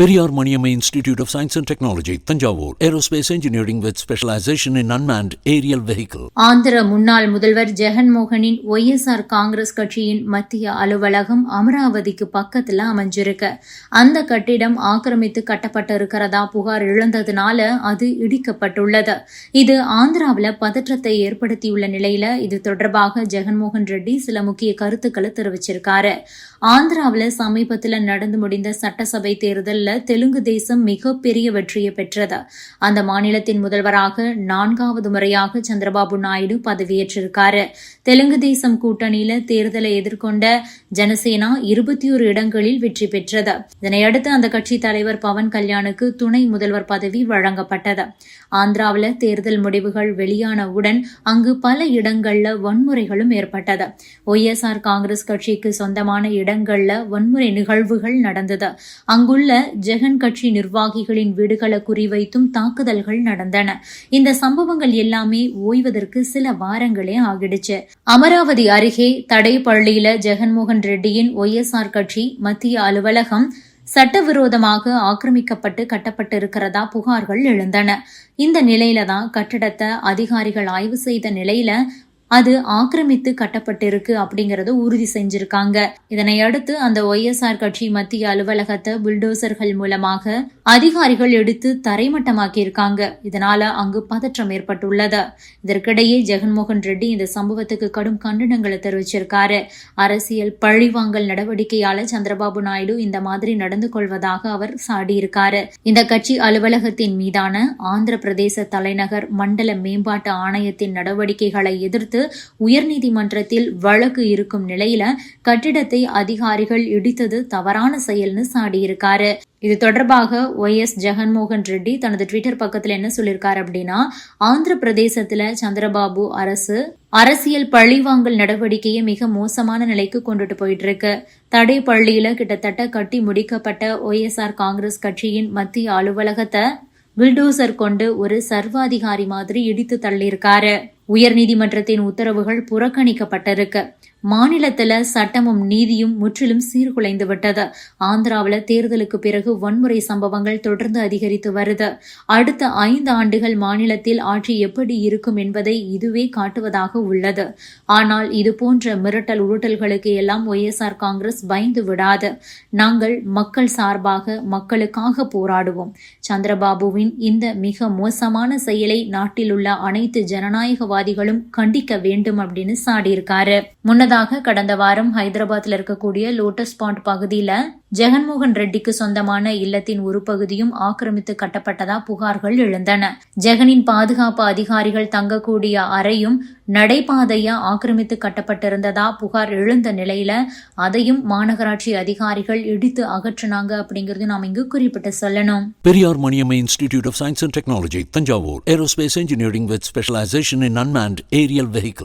Periyar Maniammai institute of science and technology Thanjavur. Aerospace engineering with specialisation in unmanned aerial vehicle Andhra முன்னாள் முதல்வர் ஜெகன்மோகனின் YSR Congress கட்சியின் மத்திய அலுவலகம் அமராவதிக்கு பக்கத்தில் அமைஞ்சிருக்கு. அந்த கட்டிடம் ஆக்கிரமித்து கட்டப்பட்டிருக்கிறதா புகார் எழுந்ததுனால அது இடிக்கப்பட்டுள்ளது. இது ஆந்திராவில் பதற்றத்தை ஏற்படுத்தியுள்ள நிலையில இது தொடர்பாக ஜெகன்மோகன் ரெட்டி சில முக்கிய கருத்துக்களை தெரிவிச்சிருக்காரு. ஆந்திராவில் சமீபத்தில் நடந்து முடிந்த சட்டசபை தேர்தல் தேர்தலில் தெலுங்கு தேசம் மிகப்பெரிய வெற்றியை பெற்றது. அந்த மாநிலத்தின் முதல்வராக நான்காவது முறையாக சந்திரபாபு நாயுடு பதவியேற்றிருக்காரு. தெலுங்கு தேசம் கூட்டணியில தேர்தலை எதிர்கொண்ட ஜனசேனா இருபத்தி ஒரு இடங்களில் வெற்றி பெற்றது. இதனையடுத்து அந்த கட்சி தலைவர் பவன் கல்யாணுக்கு துணை முதல்வர் பதவி வழங்கப்பட்டது. ஆந்திராவில் தேர்தல் முடிவுகள் வெளியானவுடன் அங்கு பல இடங்கள்ல வன்முறைகளும் ஏற்பட்டது. ஒய்எஸ்ஆர் காங்கிரஸ் கட்சிக்கு சொந்தமான இடங்கள்ல வன்முறை நிகழ்வுகள் நடந்தது. அங்குள்ள ஜெகன் கட்சி நிர்வாகிகளின் வீடுகளை குறிவைத்தும் தாக்குதல்கள் நடந்தன. இந்த சம்பவங்கள் எல்லாமே ஓய்வதற்கு சில வாரங்களே ஆகிடுச்சு. அமராவதி அருகே தடைப்பள்ளியில ஜெகன்மோகன் ரெட்டியின் ஒய்எஸ்ஆர் கட்சி மத்திய அலுவலகம் சட்டவிரோதமாக ஆக்கிரமிக்கப்பட்டு கட்டப்பட்டிருக்கிறதா புகார்கள் எழுந்தன. இந்த நிலையில தான் கட்டடத்தை அதிகாரிகள் ஆய்வு செய்த நிலையில அது ஆக்கிரமித்து கட்டப்பட்டிருக்கு அப்படிங்கறத உறுதி செஞ்சிருக்காங்க. இதனை அடுத்து அந்த ஒய்எஸ்ஆர் கட்சி மத்திய அலுவலகத்தை புல்டோசர்கள் மூலமாக அதிகாரிகள் எடுத்து தரைமட்டமாக்கி இருக்காங்க இதனால அங்கு பதற்றம் ஏற்பட்டுள்ளது. இதற்கிடையே ஜெகன்மோகன் ரெட்டி இந்த சம்பவத்துக்கு கடும் கண்டனங்களை தெரிவிச்சிருக்காரு. அரசியல் பழிவாங்கல் நடவடிக்கையால சந்திரபாபு நாயுடு இந்த மாதிரி நடந்து கொள்வதாக அவர் சாடியிருக்காரு. இந்த கட்சி அலுவலகத்தின் மீதான ஆந்திர பிரதேச தலைநகர் மண்டல மேம்பாட்டு ஆணையத்தின் நடவடிக்கைகளை எதிர்த்து உயர்நீதிமன்றத்தில் வழக்கு இருக்கும் நிலையில கட்டிடத்தை அதிகாரிகள் இடித்தது தவறான செயல்னு சாடியிருக்காரு. இது தொடர்பாக ஒய் எஸ் ஜெகன்மோகன் ரெட்டி தனது ட்விட்டர் பக்கத்துல என்ன சொல்லியிருக்காரு அப்படின்னா ஆந்திர பிரதேசத்துல சந்திரபாபு அரசு அரசியல் பழிவாங்கல் நடவடிக்கையை மிக மோசமான நிலைக்கு கொண்டுட்டு போயிட்டு இருக்கு தடை பள்ளியில கிட்டத்தட்ட கட்டி முடிக்கப்பட்ட ஒய்எஸ்ஆர் காங்கிரஸ் கட்சியின் மத்திய அலுவலகத்தை பில்டோசர் கொண்டு ஒரு சர்வாதிகாரி மாதிரி இடித்து தள்ளியிருக்காரு. உயர்நீதிமன்றத்தின் உத்தரவுகள் புறக்கணிக்கப்பட்டிருக்கு. மாநிலத்துல சட்டமும் நீதியும் முற்றிலும் சீர்குலைந்து விட்டது. ஆந்திராவில் தேர்தலுக்கு பிறகு வன்முறை சம்பவங்கள் தொடர்ந்து அதிகரித்து வருது. அடுத்த ஐந்து ஆண்டுகள் மாநிலத்தில் ஆட்சி எப்படி இருக்கும் என்பதை இதுவே காட்டுவதாக உள்ளது. ஆனால் இது போன்ற மிரட்டல் உருட்டல்களுக்கு எல்லாம் ஒய்எஸ்ஆர் காங்கிரஸ் பயந்து விடாது. நாங்கள் மக்கள் சார்பாக மக்களுக்காக போராடுவோம். சந்திரபாபுவின் இந்த மிக மோசமான செயலை நாட்டில் உள்ள அனைத்து தீவிரவாதிகளும் கண்டிக்க வேண்டும் அப்படின்னு சாடியிருக்காரு. முன்னதாக கடந்த வாரம் ஹைதராபாத்ல இருக்கக்கூடிய லோட்டஸ் பாண்ட் பகுதியில ஜெகன்மோகன் ரெட்டிக்கு சொந்தமான இல்லத்தின் ஒரு பகுதியும் ஆக்கிரமித்து கட்டப்பட்டதா புகார்கள் எழுந்தன. ஜெகனின் பாதுகாப்பு அதிகாரிகள் தங்கக்கூடிய அறையும் நடைபாதையா ஆக்கிரமித்து கட்டப்பட்டிருந்ததா புகார் எழுந்த நிலையில அதையும் மாநகராட்சி அதிகாரிகள் இடித்து அகற்றினாங்க அப்படிங்கறது நாம் இங்கு குறிப்பிட்டு சொல்லணும். Periyar Maniamma institute of science and technology Thanjavur. Aerospace engineering with specialisation in unmanned aerial vehicle